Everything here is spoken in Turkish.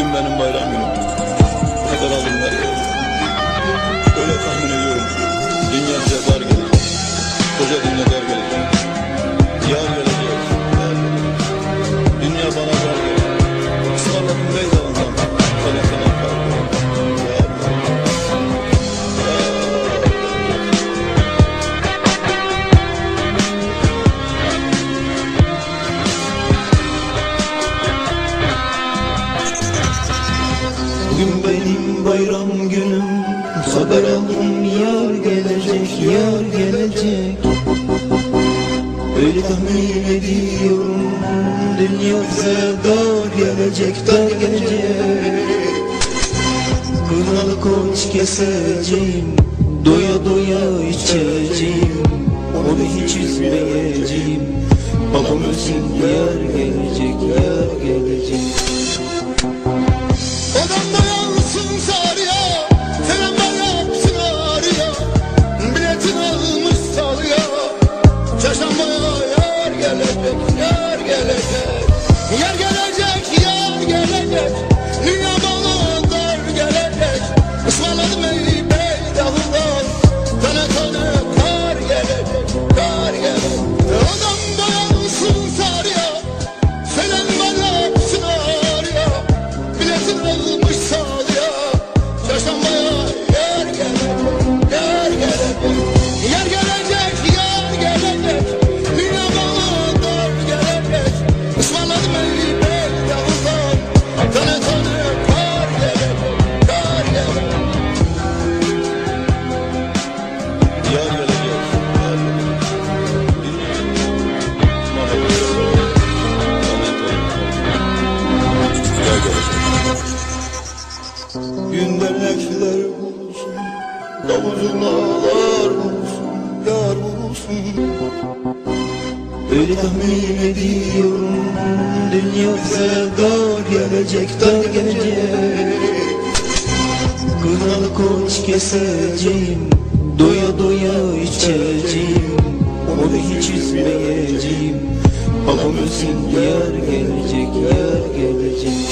Bugün benim bayram günüm. Kadar aldım her yere. Öyle Bugün benim bayram günüm. Haber aldım yar gelecek yar gelecek. Öyle tahmin ediyorum Dünya bize dar gelecek dar gelecek. Kınalı koç keseceğim Doya doya içeceğim. Onu hiç üzmeyeceğim. Babam ölsün yar gelecek You. Davuzunlar bulsun Yar bulsun. Öyle tahmin ediyorum Dünya bize dar gelecek dar gelecek. Kınalı koç keseceğim Doya doya içeceğim. Onu hiç üzmeyeceğim. Babam ölsün yar gelecek yar gelecek